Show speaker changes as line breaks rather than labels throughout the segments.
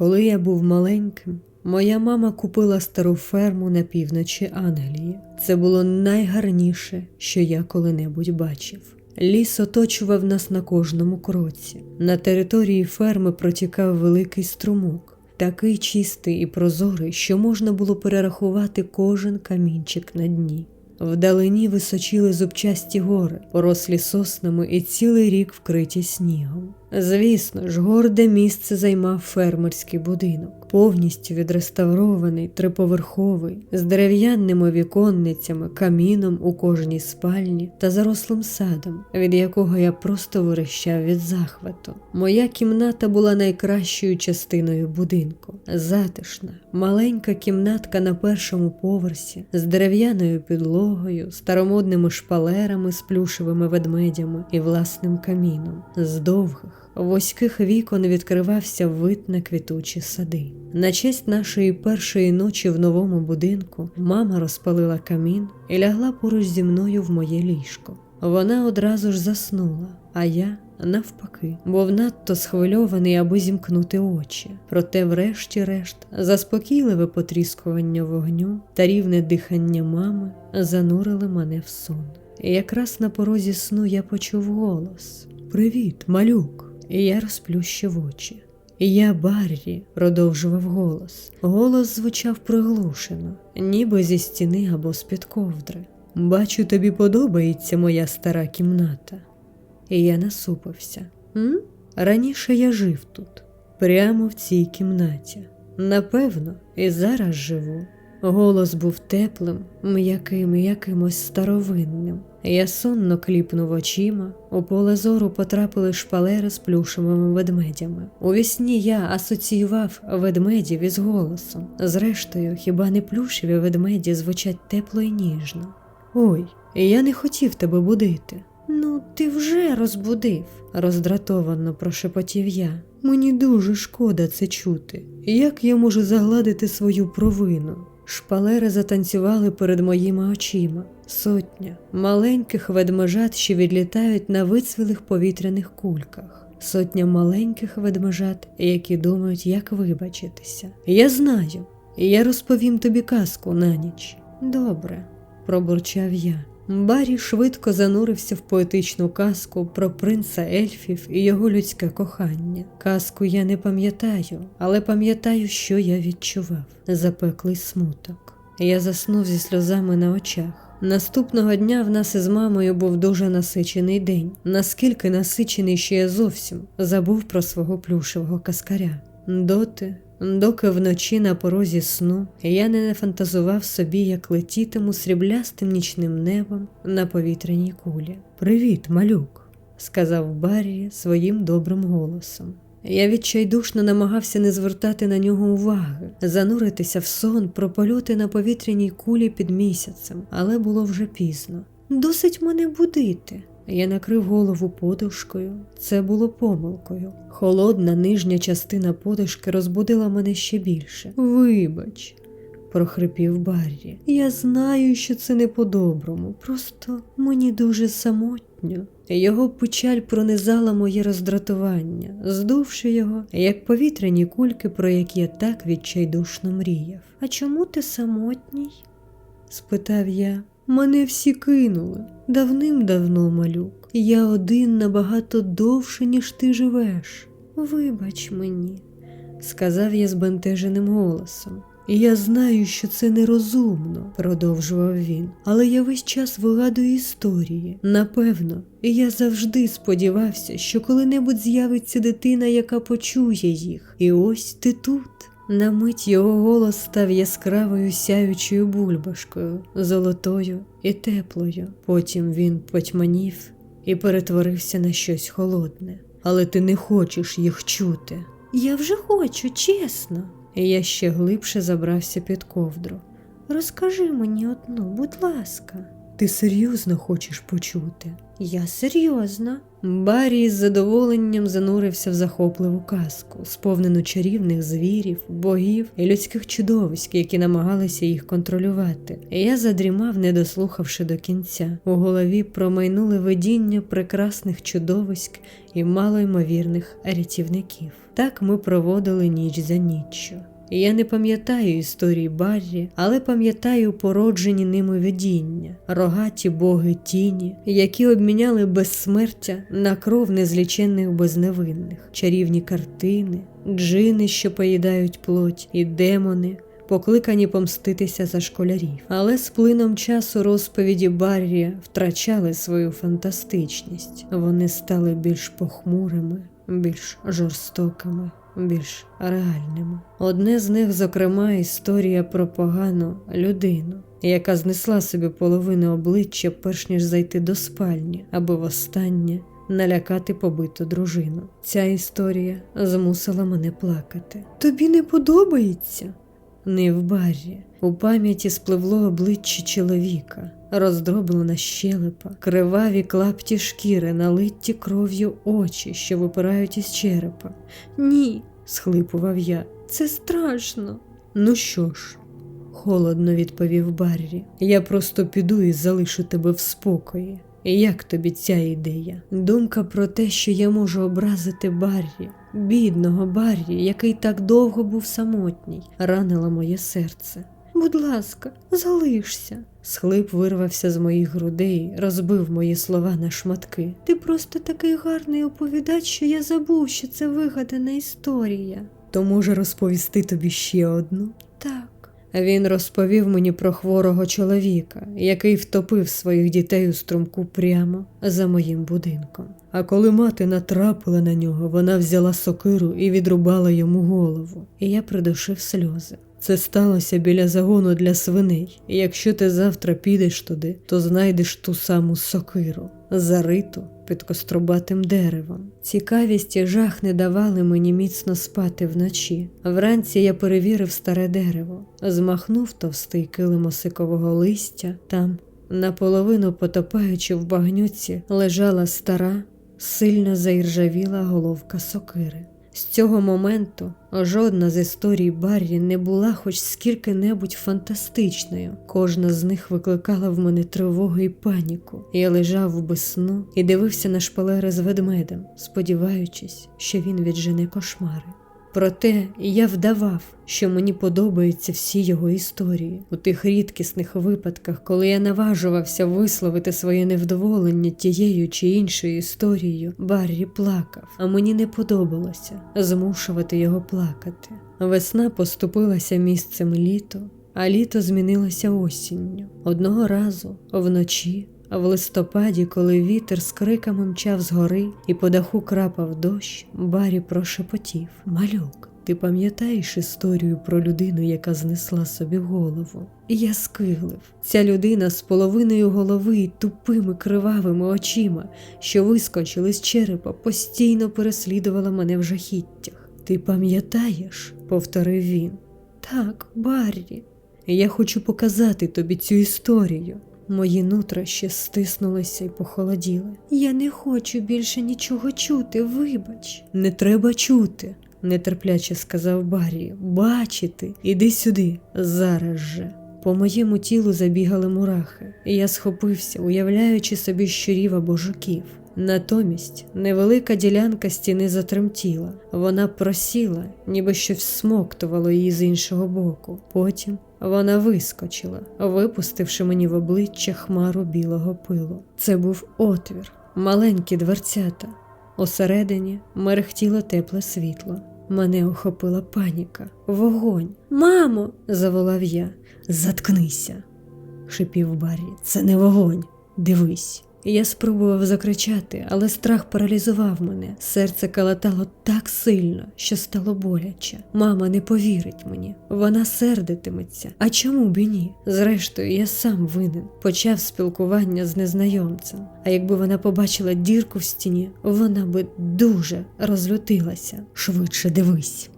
Коли я був маленьким, моя мама купила стару ферму на півночі Англії. Це було найгарніше, що я коли-небудь бачив. Ліс оточував нас на кожному кроці. На території ферми протікав великий струмок, такий чистий і прозорий, що можна було перерахувати кожен камінчик на дні. Вдалині височили зубчасті гори, порослі соснами і цілий рік вкриті снігом. Звісно ж, горде місце займав фермерський будинок, повністю відреставрований, триповерховий, з дерев'яними віконницями, каміном у кожній спальні та зарослим садом, від якого я просто вирощав від захвату. Моя кімната була найкращою частиною будинку. Затишна, маленька кімнатка на першому поверсі з дерев'яною підлогою, старомодними шпалерами з плюшевими ведмедями і власним каміном, з довгих. Вузьких вікон відкривався вид на квітучі сади. На честь нашої першої ночі в новому будинку мама розпалила камін і лягла поруч зі мною в моє ліжко. Вона одразу ж заснула, а я навпаки, був надто схвильований, аби зімкнути очі. Проте, врешті-решт, заспокійливе потріскування вогню та рівне дихання мами занурили мене в сон. І якраз на порозі сну я почув голос: Привіт, малюк! Я розплющив очі. Я Баррі, продовжував голос. Голос звучав приглушено, ніби зі стіни або з-під ковдри. Бачу, тобі подобається моя стара кімната. І я насупився. М? Раніше я жив тут, прямо в цій кімнаті. Напевно, і зараз живу. Голос був теплим, м'яким якимось старовинним. Я сонно кліпнув очима, у поле зору потрапили шпалери з плюшевими ведмедями. У вісні я асоціював ведмедів із голосом. Зрештою, хіба не плюшеві ведмеді звучать тепло і ніжно? Ой, я не хотів тебе будити. Ну, ти вже розбудив, роздратовано прошепотів я. Мені дуже шкода це чути. Як я можу загладити свою провину? Шпалери затанцювали перед моїми очима. Сотня маленьких ведмежат, що відлітають на вицвілих повітряних кульках. Сотня маленьких ведмежат, які думають, як вибачитися. Я знаю, я розповім тобі казку на ніч. Добре, пробурчав я. Барі швидко занурився в поетичну казку про принца ельфів і його людське кохання. Казку я не пам'ятаю, але пам'ятаю, що я відчував запеклий смуток. Я заснув зі сльозами на очах. Наступного дня в нас із мамою був дуже насичений день, наскільки насичений, що я зовсім забув про свого плюшевого каскаря. Доти доки вночі на порозі сну я не фантазував собі, як летітиму сріблястим нічним небом на повітряній кулі. Привіт, малюк, сказав Баррі своїм добрим голосом. Я відчайдушно намагався не звертати на нього уваги, зануритися в сон про польоти на повітряній кулі під місяцем, але було вже пізно. Досить мене будити. Я накрив голову подушкою. Це було помилкою. Холодна нижня частина подушки розбудила мене ще більше. Вибач, прохрипів Баррі. Я знаю, що це не по-доброму, просто мені дуже самотньо. Його печаль пронизала моє роздратування, здувши його, як повітряні кульки, про які я так відчайдушно мріяв. А чому ти самотній? спитав я. Мене всі кинули давним-давно, малюк. Я один набагато довше, ніж ти живеш. Вибач мені, сказав я збентеженим голосом. Я знаю, що це нерозумно, продовжував він, але я весь час вигадую історії. Напевно, я завжди сподівався, що коли-небудь з'явиться дитина, яка почує їх. І ось ти тут. На мить його голос став яскравою сяючою бульбашкою, золотою і теплою. Потім він потьманів і перетворився на щось холодне. Але ти не хочеш їх чути. Я вже хочу, чесно. І я ще глибше забрався під ковдру. Розкажи мені одну, будь ласка. Ти серйозно хочеш почути? Я серйозно. Баррі з задоволенням занурився в захопливу казку, сповнену чарівних звірів, богів і людських чудовиськ, які намагалися їх контролювати. Я задрімав, не дослухавши до кінця. У голові промайнули видіння прекрасних чудовиськ і малоймовірних рятівників. Так ми проводили ніч за ніччю. Я не пам'ятаю історії Баррі, але пам'ятаю породжені ними видіння, рогаті боги тіні, які обміняли безсмертя на кров незліченних безневинних, чарівні картини, джини, що поїдають плоть, і демони. Покликані помститися за школярів, але з плином часу розповіді Баррі втрачали свою фантастичність. Вони стали більш похмурими, більш жорстокими, більш реальними. Одне з них, зокрема, історія про погану людину, яка знесла собі половину обличчя, перш ніж зайти до спальні, аби востаннє налякати побиту дружину. Ця історія змусила мене плакати. Тобі не подобається? Не в барі. У пам'яті спливло обличчя чоловіка, роздроблена щелепа, криваві клапті шкіри, налиті кров'ю очі, що випирають із черепа. Ні, схлипував я, це страшно. Ну що ж, холодно відповів Баррі. Я просто піду і залишу тебе в спокої. Як тобі ця ідея? Думка про те, що я можу образити Баррі, бідного Баррі, який так довго був самотній, ранила моє серце. Будь ласка, залишся. Схлип вирвався з моїх грудей, розбив мої слова на шматки. Ти просто такий гарний оповідач, що я забув, що це вигадана історія. То може розповісти тобі ще одну? Так. Він розповів мені про хворого чоловіка, який втопив своїх дітей у струмку прямо за моїм будинком. А коли мати натрапила на нього, вона взяла сокиру і відрубала йому голову, і я придушив сльози. Це сталося біля загону для свиней, і якщо ти завтра підеш туди, то знайдеш ту саму сокиру, зариту під кострубатим деревом. Цікавість і жах не давали мені міцно спати вночі. Вранці я перевірив старе дерево, змахнув товстий килим осикового листя. Там, наполовину потопаючи в багнюці, лежала стара, сильно заіржавіла головка сокири. З цього моменту жодна з історій Баррі не була хоч скільки-небудь фантастичною. Кожна з них викликала в мене тривогу і паніку. Я лежав без сну і дивився на шпалери з ведмедем, сподіваючись, що він віджене кошмари. Проте я вдавав, що мені подобаються всі його історії у тих рідкісних випадках, коли я наважувався висловити своє невдоволення тією чи іншою історією, Баррі плакав, а мені не подобалося змушувати його плакати. Весна поступилася місцем літо, а літо змінилося осінню. Одного разу вночі. В листопаді, коли вітер з криками мчав з гори і по даху крапав дощ, Барі прошепотів Малюк, ти пам'ятаєш історію про людину, яка знесла собі голову? Я скиглив. Ця людина з половиною голови і тупими кривавими очима, що вискочили з черепа, постійно переслідувала мене в жахіттях. Ти пам'ятаєш? повторив він. Так, Баррі, я хочу показати тобі цю історію. Мої нутрощі стиснулися й похолоділи. Я не хочу більше нічого чути, вибач. Не треба чути, нетерпляче сказав Баррі. Бачити, іди сюди, зараз же. По моєму тілу забігали мурахи, і я схопився, уявляючи собі щурів або жуків. Натомість невелика ділянка стіни затремтіла, вона просіла, ніби щось смоктувало її з іншого боку. Потім вона вискочила, випустивши мені в обличчя хмару білого пилу. Це був отвір, маленькі дверцята. Усередині мерехтіло тепле світло. Мене охопила паніка, вогонь. Мамо, заволав я. Заткнися, шипів Баррі. Це не вогонь. Дивись. Я спробував закричати, але страх паралізував мене. Серце калатало так сильно, що стало боляче. Мама не повірить мені, вона сердитиметься. А чому б і ні? Зрештою, я сам винен. Почав спілкування з незнайомцем. А якби вона побачила дірку в стіні, вона би дуже розлютилася. Швидше дивись,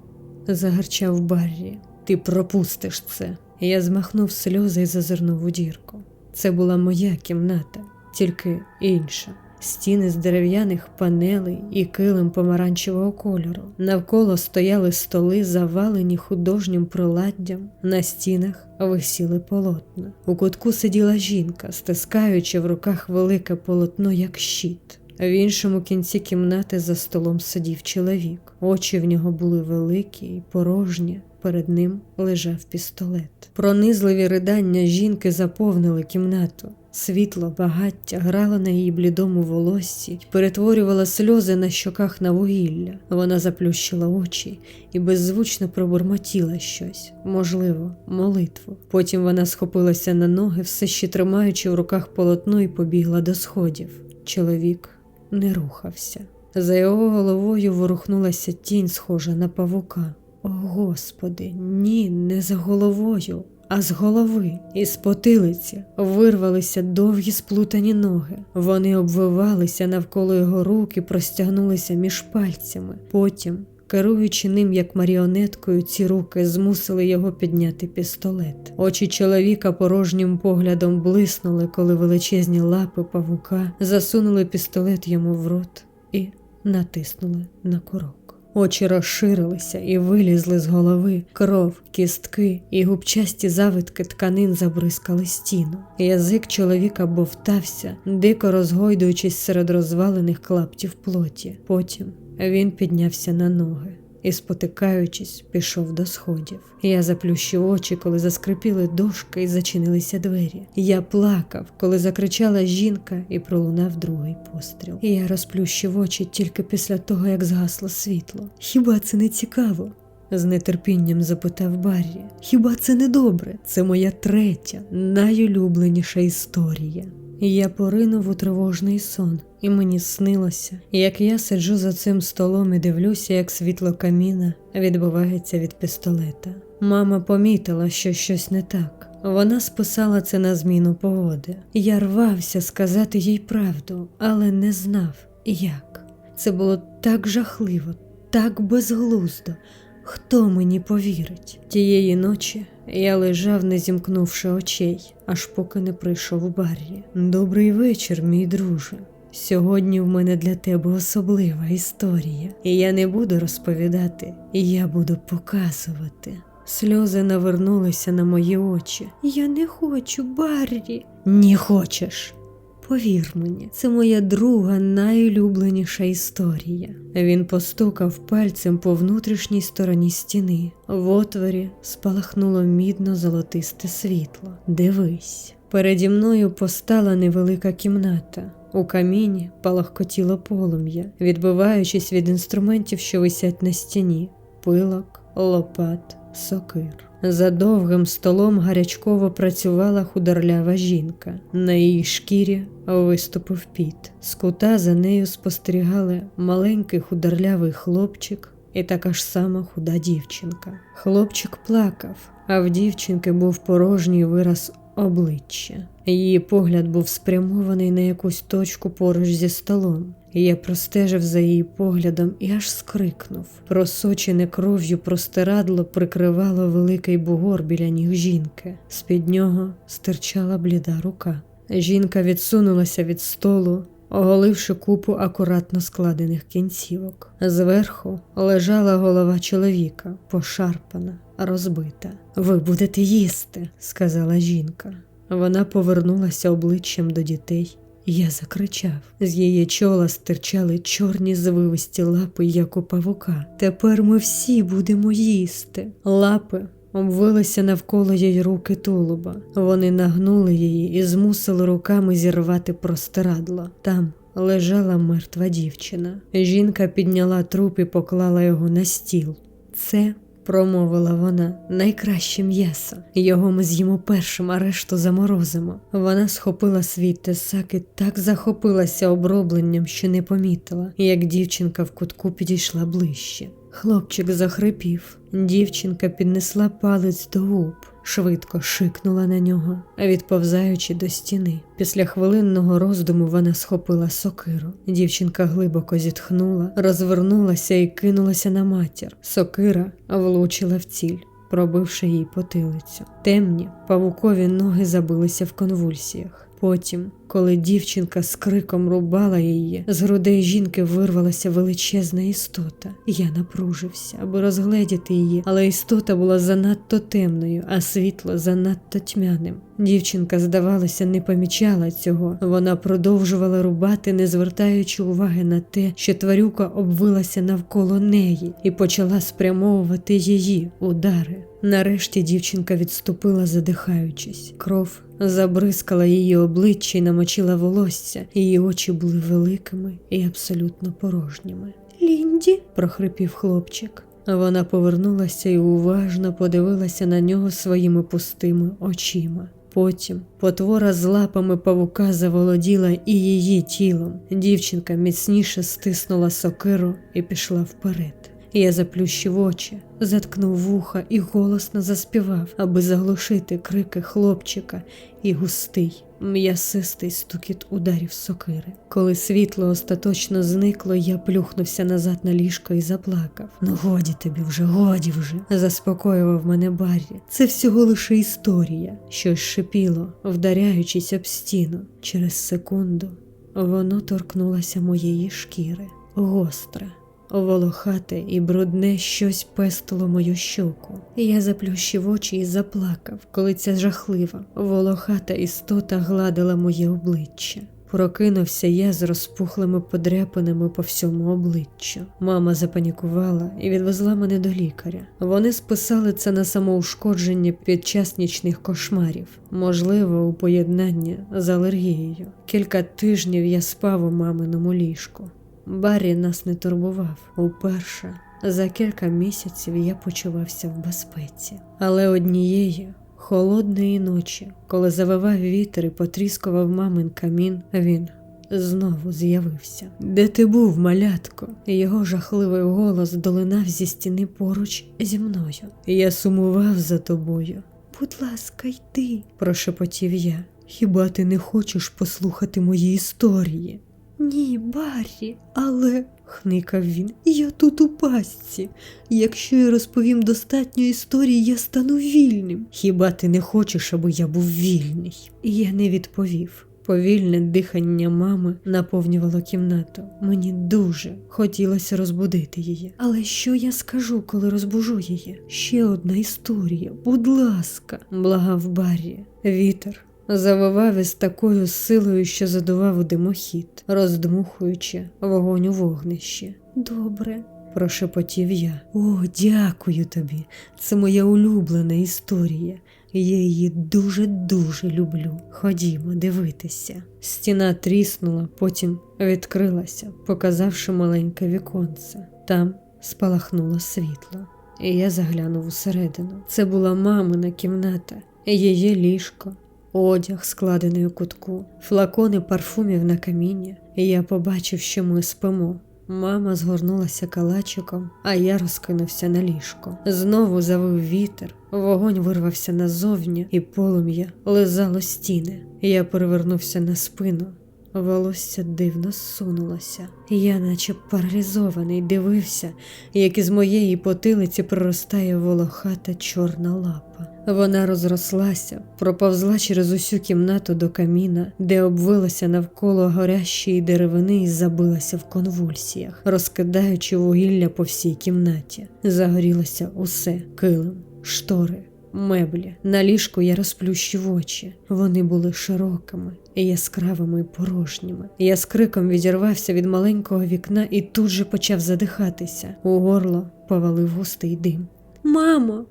загарчав Баррі. Ти пропустиш це. Я змахнув сльози і зазирнув у дірку. Це була моя кімната, тільки інша. Стіни з дерев'яних панелей і килим помаранчевого кольору. Навколо стояли столи, завалені художнім приладдям. На стінах висіли полотна. У кутку сиділа жінка, стискаючи в руках велике полотно, як щит. В іншому кінці кімнати за столом сидів чоловік. Очі в нього були великі й порожні. Перед ним лежав пістолет. Пронизливі ридання жінки заповнили кімнату. Світло, багаття грало на її блідому волоссі, перетворювало сльози на щоках на вугілля. Вона заплющила очі і беззвучно пробурмотіла щось, можливо, молитву. Потім вона схопилася на ноги, все ще тримаючи в руках полотно, і побігла до сходів. Чоловік не рухався. За його головою ворухнулася тінь, схожа на павука. О, Господи, ні, не за головою, а з голови. Із потилиці вирвалися довгі сплутані ноги. Вони обвивалися навколо його рук і простягнулися між пальцями. Потім, керуючи ним як маріонеткою, ці руки змусили його підняти пістолет. Очі чоловіка порожнім поглядом блиснули, коли величезні лапи павука засунули пістолет йому в рот і натиснули на курок. Очі розширилися і вилізли з голови, кров, кістки і губчасті завитки тканин забризкали стіну. Язик чоловіка бовтався, дико розгойдуючись серед розвалених клаптів плоті. Потім він піднявся на ноги і, спотикаючись, пішов до сходів. Я заплющив очі, коли заскрипіли дошки і зачинилися двері. Я плакав, коли закричала жінка і пролунав другий постріл. Я розплющив очі тільки після того, як згасло світло. Хіба це не цікаво? з нетерпінням запитав Баррі. Хіба це не добре? Це моя третя, найулюбленіша історія. Я поринув у тривожний сон, і мені снилося, як я сиджу за цим столом і дивлюся, як світло каміна відбивається від пістолета. Мама помітила, що щось не так. Вона списала це на зміну погоди. Я рвався сказати їй правду, але не знав як. Це було так жахливо, так безглуздо. Хто мені повірить? Тієї ночі я лежав, не зімкнувши очей, аж поки не прийшов Баррі. Добрий вечір, мій друже. Сьогодні в мене для тебе особлива історія, і я не буду розповідати, я буду показувати. Сльози навернулися на мої очі. Я не хочу, Баррі. Не хочеш. Повір мені, це моя друга найулюбленіша історія. Він постукав пальцем по внутрішній стороні стіни. В отворі спалахнуло мідно-золотисте світло. Дивись. Переді мною постала невелика кімната. У каміні палахкотіло полум'я, відбиваючись від інструментів, що висять на стіні, пилок, лопат, сокир. За довгим столом гарячково працювала худорлява жінка. На її шкірі виступив піт. З кута за нею спостерігали маленький худорлявий хлопчик і така ж сама худа дівчинка. Хлопчик плакав, а в дівчинки був порожній вираз обличчя. Її погляд був спрямований на якусь точку поруч зі столом. Я простежив за її поглядом і аж скрикнув. Просочене кров'ю простирадло прикривало великий бугор біля ніг жінки. З-під нього стирчала бліда рука. Жінка відсунулася від столу, оголивши купу акуратно складених кінцівок. Зверху лежала голова чоловіка, пошарпана, розбита. Ви будете їсти, сказала жінка. Вона повернулася обличчям до дітей. Я закричав. З її чола стирчали чорні звивисті лапи, як у павука. Тепер ми всі будемо їсти. Лапи обвилися навколо її руки тулуба. Вони нагнули її і змусили руками зірвати простирадло. Там лежала мертва дівчина. Жінка підняла труп і поклала його на стіл. Це промовила вона, найкраще м'ясо. Його ми з'їмо першим, а решту заморозимо. Вона схопила свій тесак і так захопилася обробленням, що не помітила, як дівчинка в кутку підійшла ближче. Хлопчик захрипів. Дівчинка піднесла палець до губ, швидко шикнула на нього, відповзаючи до стіни. Після хвилинного роздуму вона схопила сокиру. Дівчинка глибоко зітхнула, розвернулася і кинулася на матір. Сокира влучила в ціль. пробивши їй потилицю. Темні павукові ноги забилися в конвульсіях. Потім, коли дівчинка з криком рубала її, з грудей жінки вирвалася величезна істота. Я напружився, аби розгледіти її, але істота була занадто темною, а світло занадто тьмяним. Дівчинка, здавалося, не помічала цього. Вона продовжувала рубати, не звертаючи уваги на те, що тварюка обвилася навколо неї і почала спрямовувати її удари. Нарешті дівчинка відступила, задихаючись. Кров забризкала її обличчя і намочила волосся, її очі були великими і абсолютно порожніми. Лінді, прохрипів хлопчик. Вона повернулася і уважно подивилася на нього своїми пустими очима. Потім потвора з лапами павука заволоділа і її тілом. Дівчинка міцніше стиснула сокиру і пішла вперед. Я заплющив очі, заткнув вуха і голосно заспівав, аби заглушити крики хлопчика і густий, м'ясистий стукіт ударів сокири. Коли світло остаточно зникло, я плюхнувся назад на ліжко і заплакав. Ну годі тобі вже, годі вже, заспокоював мене Баррі. Це всього лише історія, щось шипіло, вдаряючись об стіну. Через секунду воно торкнулося моєї шкіри, гостре. Волохате і брудне щось пестило мою щоку. Я заплющив очі і заплакав, коли ця жахлива, волохата істота гладила моє обличчя. Прокинувся я з розпухлими подряпинами по всьому обличчю. Мама запанікувала і відвезла мене до лікаря. Вони списали це на самоушкодження під час нічних кошмарів, можливо, у поєднанні з алергією. Кілька тижнів я спав у маминому ліжку. Баррі нас не турбував. Уперше за кілька місяців я почувався в безпеці. Але однієї холодної ночі, коли завивав вітер і потріскував мамин камін, він знову з'явився. Де ти був, малятко? Його жахливий голос долинав зі стіни поруч зі мною. Я сумував за тобою. Будь ласка, йди, прошепотів я. Хіба ти не хочеш послухати мої історії? Ні, Баррі, але, хникав він, я тут у пастці. Якщо я розповім достатньо історій, я стану вільним. Хіба ти не хочеш, аби я був вільний? Я не відповів. Повільне дихання мами наповнювало кімнату. Мені дуже хотілося розбудити її. Але що я скажу, коли розбужу її? Ще одна історія, будь ласка, благав Баррі. Вітер завивав із такою силою, що задував у димохід, роздмухуючи вогонь у вогнищі. Добре, прошепотів я. О, дякую тобі. Це моя улюблена історія. Я її дуже-дуже люблю. Ходімо дивитися. Стіна тріснула, потім відкрилася, показавши маленьке віконце. Там спалахнуло світло. І я заглянув усередину. Це була мамина кімната, її ліжко, одяг, складений у кутку, флакони парфумів на камінні, і я побачив, що ми спимо. Мама згорнулася калачиком, а я розкинувся на ліжко. Знову завив вітер, вогонь вирвався назовні, і полум'я лизало стіни. Я перевернувся на спину. Волосся дивно зсунулося. Я, наче паралізований, дивився, як із моєї потилиці проростає волохата чорна лапа. Вона розрослася, проповзла через усю кімнату до каміна, де обвилася навколо горящої деревини і забилася в конвульсіях, розкидаючи вугілля по всій кімнаті. Загорілося усе килим, штори. Меблі на ліжку я розплющив очі. Вони були широкими, яскравими і порожніми. Я з криком відірвався від маленького вікна і тут же почав задихатися. У горло повалив густий дим. Мамо,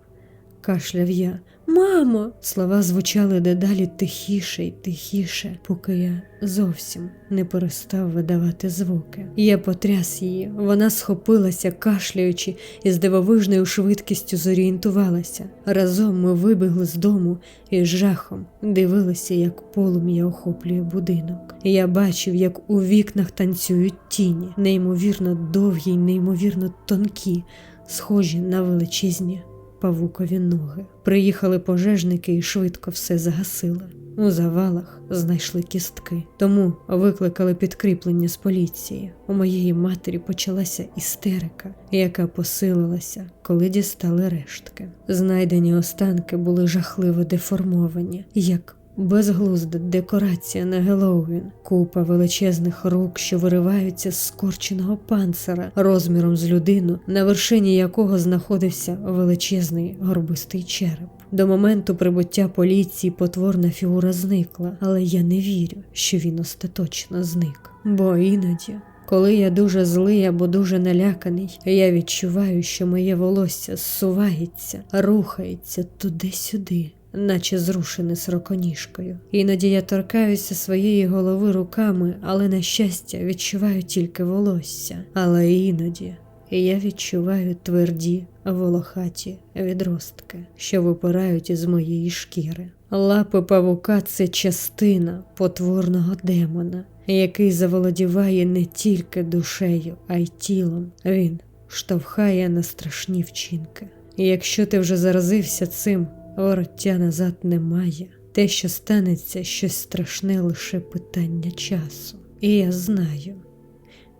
кашляв я. Мамо, слова звучали дедалі тихіше й тихіше, поки я зовсім не перестав видавати звуки. Я потряс її, вона схопилася, кашляючи, і з дивовижною швидкістю зорієнтувалася. Разом ми вибігли з дому і з жахом дивилися, як полум'я охоплює будинок. Я бачив, як у вікнах танцюють тіні, неймовірно довгі й неймовірно тонкі, схожі на величезні павукові ноги. Приїхали пожежники і швидко все загасили. У завалах знайшли кістки, тому викликали підкріплення з поліції. У моєї матері почалася істерика, яка посилилася, коли дістали рештки. Знайдені останки були жахливо деформовані, як безглузда декорація на Геловін, купа величезних рук, що вириваються з скорченого панцира розміром з людину, на вершині якого знаходився величезний горбистий череп. До моменту прибуття поліції потворна фігура зникла, але я не вірю, що він остаточно зник. Бо іноді, коли я дуже злий або дуже наляканий, я відчуваю, що моє волосся зсувається, рухається туди-сюди. Наче зрушене сроконіжкою. Іноді я торкаюся своєї голови руками, але, на щастя, відчуваю тільки волосся. Але іноді я відчуваю тверді, волохаті відростки, що випирають із моєї шкіри. Лапи павука це частина потворного демона, який заволодіває не тільки душею, а й тілом. Він штовхає на страшні вчинки. І якщо ти вже заразився цим, вороття назад немає. Те, що станеться, щось страшне лише питання часу. І я знаю,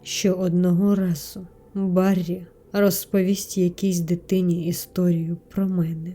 що одного разу Баррі розповість якійсь дитині історію про мене.